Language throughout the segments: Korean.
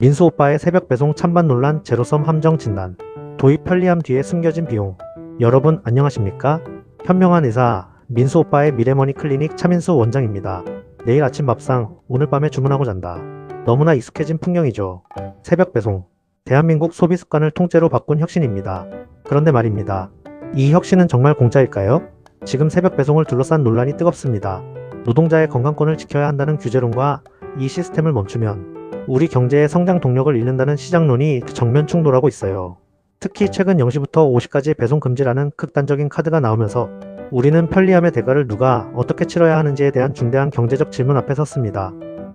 민수 오빠의 새벽 배송 찬반 논란 제로섬 함정 진단 도입 편리함 뒤에 숨겨진 비용 여러분 안녕하십니까? 현명한 의사 민수 오빠의 미래머니 클리닉 차민수 원장입니다. 내일 아침 밥상 오늘 밤에 주문하고 잔다. 너무나 익숙해진 풍경이죠. 새벽 배송 대한민국 소비 습관을 통째로 바꾼 혁신입니다. 그런데 말입니다. 이 혁신은 정말 공짜일까요? 지금 새벽 배송을 둘러싼 논란이 뜨겁습니다. 노동자의 건강권을 지켜야 한다는 규제론과 이 시스템을 멈추면 우리 경제의 성장 동력을 잃는다는 시장론이 정면 충돌하고 있어요. 특히 최근 0시부터 5시까지 배송 금지라는 극단적인 카드가 나오면서 우리는 편리함의 대가를 누가 어떻게 치러야 하는지에 대한 중대한 경제적 질문 앞에 섰습니다.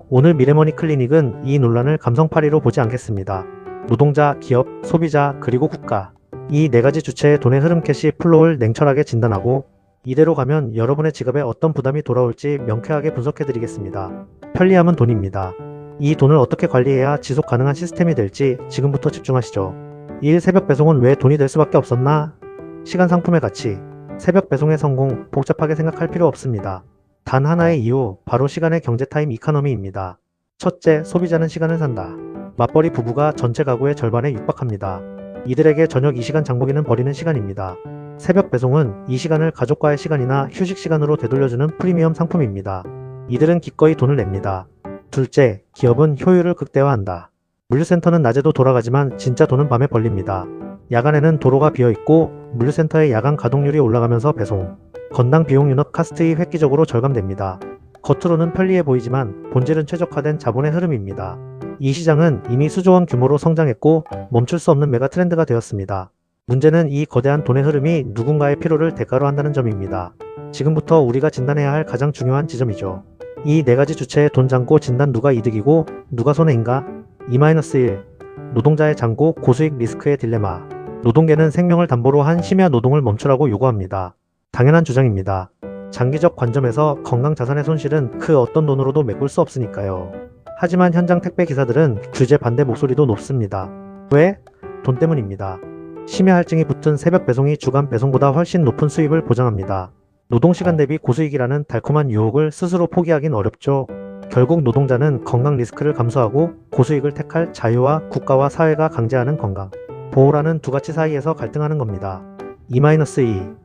오늘 미래머니 클리닉은 이 논란을 감성파리로 보지 않겠습니다. 노동자, 기업, 소비자, 그리고 국가. 이 네 가지 주체의 돈의 흐름 캐시 플로우를 냉철하게 진단하고 이대로 가면 여러분의 지갑에 어떤 부담이 돌아올지 명쾌하게 분석해 드리겠습니다. 편리함은 돈입니다. 이 돈을 어떻게 관리해야 지속 가능한 시스템이 될지 지금부터 집중하시죠. 1. 새벽 배송은 왜 돈이 될 수밖에 없었나? 시간 상품의 가치. 새벽 배송의 성공, 복잡하게 생각할 필요 없습니다. 단 하나의 이유, 바로 시간의 경제 타임 이카노미입니다. 첫째, 소비자는 시간을 산다. 맞벌이 부부가 전체 가구의 절반에 육박합니다. 이들에게 저녁 이 시간 장보기는 버리는 시간입니다. 새벽 배송은 이 시간을 가족과의 시간이나 휴식 시간으로 되돌려주는 프리미엄 상품입니다. 이들은 기꺼이 돈을 냅니다. 둘째, 기업은 효율을 극대화한다. 물류센터는 낮에도 돌아가지만 진짜 돈은 밤에 벌립니다. 야간에는 도로가 비어있고 물류센터의 야간 가동률이 올라가면서 배송, 건당 비용 유닛 카스트이 획기적으로 절감됩니다. 겉으로는 편리해 보이지만 본질은 최적화된 자본의 흐름입니다. 이 시장은 이미 수조원 규모로 성장했고 멈출 수 없는 메가 트렌드가 되었습니다. 문제는 이 거대한 돈의 흐름이 누군가의 필요를 대가로 한다는 점입니다. 지금부터 우리가 진단해야 할 가장 중요한 지점이죠. 이 네 가지 주체의 돈 잔고 진단 누가 이득이고 누가 손해인가? 2-1 노동자의 잔고 고수익 리스크의 딜레마 노동계는 생명을 담보로 한 심야 노동을 멈추라고 요구합니다. 당연한 주장입니다. 장기적 관점에서 건강 자산의 손실은 그 어떤 돈으로도 메꿀 수 없으니까요. 하지만 현장 택배 기사들은 규제 반대 목소리도 높습니다. 왜? 돈 때문입니다. 심야 할증이 붙은 새벽 배송이 주간 배송보다 훨씬 높은 수입을 보장합니다. 노동시간 대비 고수익이라는 달콤한 유혹을 스스로 포기하긴 어렵죠. 결국 노동자는 건강 리스크를 감수하고 고수익을 택할 자유와 국가와 사회가 강제하는 건강. 보호라는 두 가치 사이에서 갈등하는 겁니다. 2-2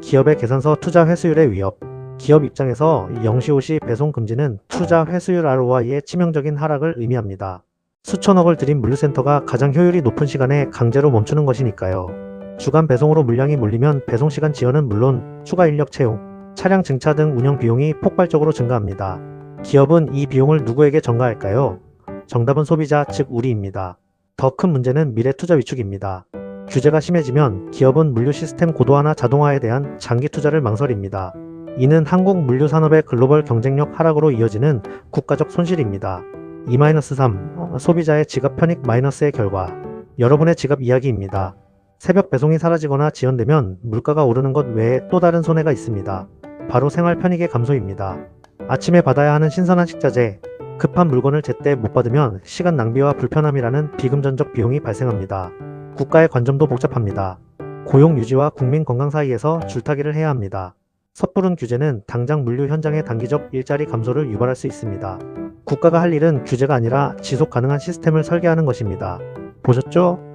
기업의 계산서 투자 회수율의 위협 기업 입장에서 0시 5시 배송 금지는 투자 회수율 ROI의 치명적인 하락을 의미합니다. 수천억을 들인 물류센터가 가장 효율이 높은 시간에 강제로 멈추는 것이니까요. 주간 배송으로 물량이 몰리면 배송시간 지연은 물론 추가 인력 채용, 차량 증차 등 운영 비용이 폭발적으로 증가합니다. 기업은 이 비용을 누구에게 전가할까요? 정답은 소비자, 즉 우리입니다. 더 큰 문제는 미래 투자 위축입니다. 규제가 심해지면 기업은 물류 시스템 고도화나 자동화에 대한 장기 투자를 망설입니다. 이는 한국 물류 산업의 글로벌 경쟁력 하락으로 이어지는 국가적 손실입니다. 2-3 소비자의 지갑 편익 마이너스의 결과 여러분의 지갑 이야기입니다. 새벽 배송이 사라지거나 지연되면 물가가 오르는 것 외에 또 다른 손해가 있습니다. 바로 생활 편익의 감소입니다. 아침에 받아야 하는 신선한 식자재, 급한 물건을 제때 못 받으면 시간 낭비와 불편함이라는 비금전적 비용이 발생합니다. 국가의 관점도 복잡합니다. 고용 유지와 국민 건강 사이에서 줄타기를 해야 합니다. 섣부른 규제는 당장 물류 현장의 단기적 일자리 감소를 유발할 수 있습니다. 국가가 할 일은 규제가 아니라 지속 가능한 시스템을 설계하는 것입니다. 보셨죠?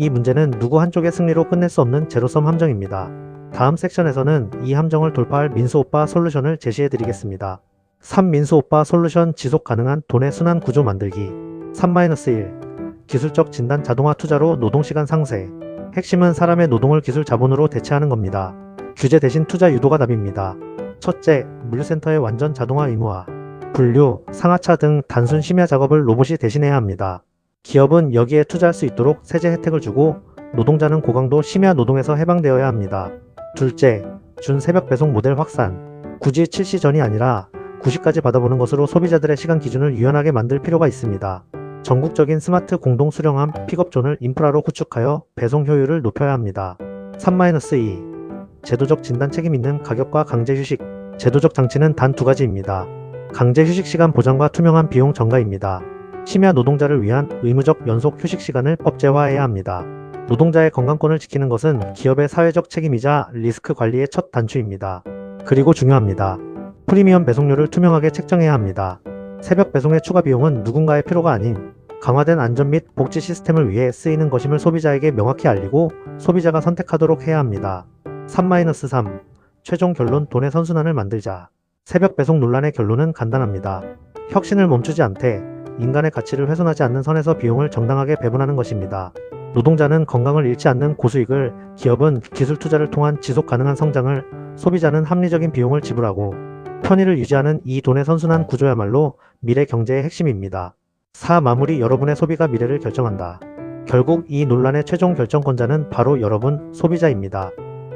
이 문제는 누구 한쪽의 승리로 끝낼 수 없는 제로섬 함정입니다. 다음 섹션에서는 이 함정을 돌파할 민수오빠 솔루션을 제시해 드리겠습니다. 3. 민수오빠 솔루션 지속 가능한 돈의 순환 구조 만들기 3-1 기술적 진단 자동화 투자로 노동시간 상세 핵심은 사람의 노동을 기술 자본으로 대체하는 겁니다. 규제 대신 투자 유도가 답입니다. 첫째, 물류센터의 완전 자동화 의무화 분류, 상하차 등 단순 심야 작업을 로봇이 대신해야 합니다. 기업은 여기에 투자할 수 있도록 세제 혜택을 주고 노동자는 고강도 심야 노동에서 해방되어야 합니다. 둘째, 준 새벽 배송 모델 확산. 굳이 7시 전이 아니라 9시까지 받아보는 것으로 소비자들의 시간 기준을 유연하게 만들 필요가 있습니다. 전국적인 스마트 공동 수령함 픽업존을 인프라로 구축하여 배송 효율을 높여야 합니다. 3-2 제도적 진단 책임 있는 가격과 강제 휴식. 제도적 장치는 단 두 가지입니다. 강제 휴식 시간 보장과 투명한 비용 전가입니다. 심야 노동자를 위한 의무적 연속 휴식 시간을 법제화해야 합니다. 노동자의 건강권을 지키는 것은 기업의 사회적 책임이자 리스크 관리의 첫 단추입니다. 그리고 중요합니다. 프리미엄 배송료를 투명하게 책정해야 합니다. 새벽 배송의 추가 비용은 누군가의 필요가 아닌 강화된 안전 및 복지 시스템을 위해 쓰이는 것임을 소비자에게 명확히 알리고 소비자가 선택하도록 해야 합니다. 3-3 최종 결론 돈의 선순환을 만들자. 새벽 배송 논란의 결론은 간단합니다. 혁신을 멈추지 않되 인간의 가치를 훼손하지 않는 선에서 비용을 정당하게 배분하는 것입니다. 노동자는 건강을 잃지 않는 고수익을, 기업은 기술 투자를 통한 지속 가능한 성장을, 소비자는 합리적인 비용을 지불하고 편의를 유지하는 이 돈의 선순환 구조야말로 미래 경제의 핵심입니다. 4. 마무리 여러분의 소비가 미래를 결정한다. 결국 이 논란의 최종 결정권자는 바로 여러분, 소비자입니다.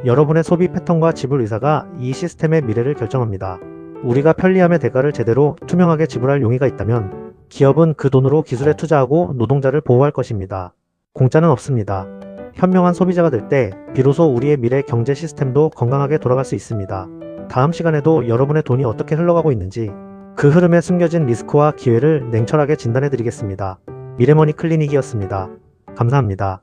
여러분의 소비 패턴과 지불 의사가 이 시스템의 미래를 결정합니다. 우리가 편리함의 대가를 제대로 투명하게 지불할 용의가 있다면 기업은 그 돈으로 기술에 투자하고 노동자를 보호할 것입니다. 공짜는 없습니다. 현명한 소비자가 될 때 비로소 우리의 미래 경제 시스템도 건강하게 돌아갈 수 있습니다. 다음 시간에도 여러분의 돈이 어떻게 흘러가고 있는지 그 흐름에 숨겨진 리스크와 기회를 냉철하게 진단해 드리겠습니다. 미래머니 클리닉이었습니다. 감사합니다.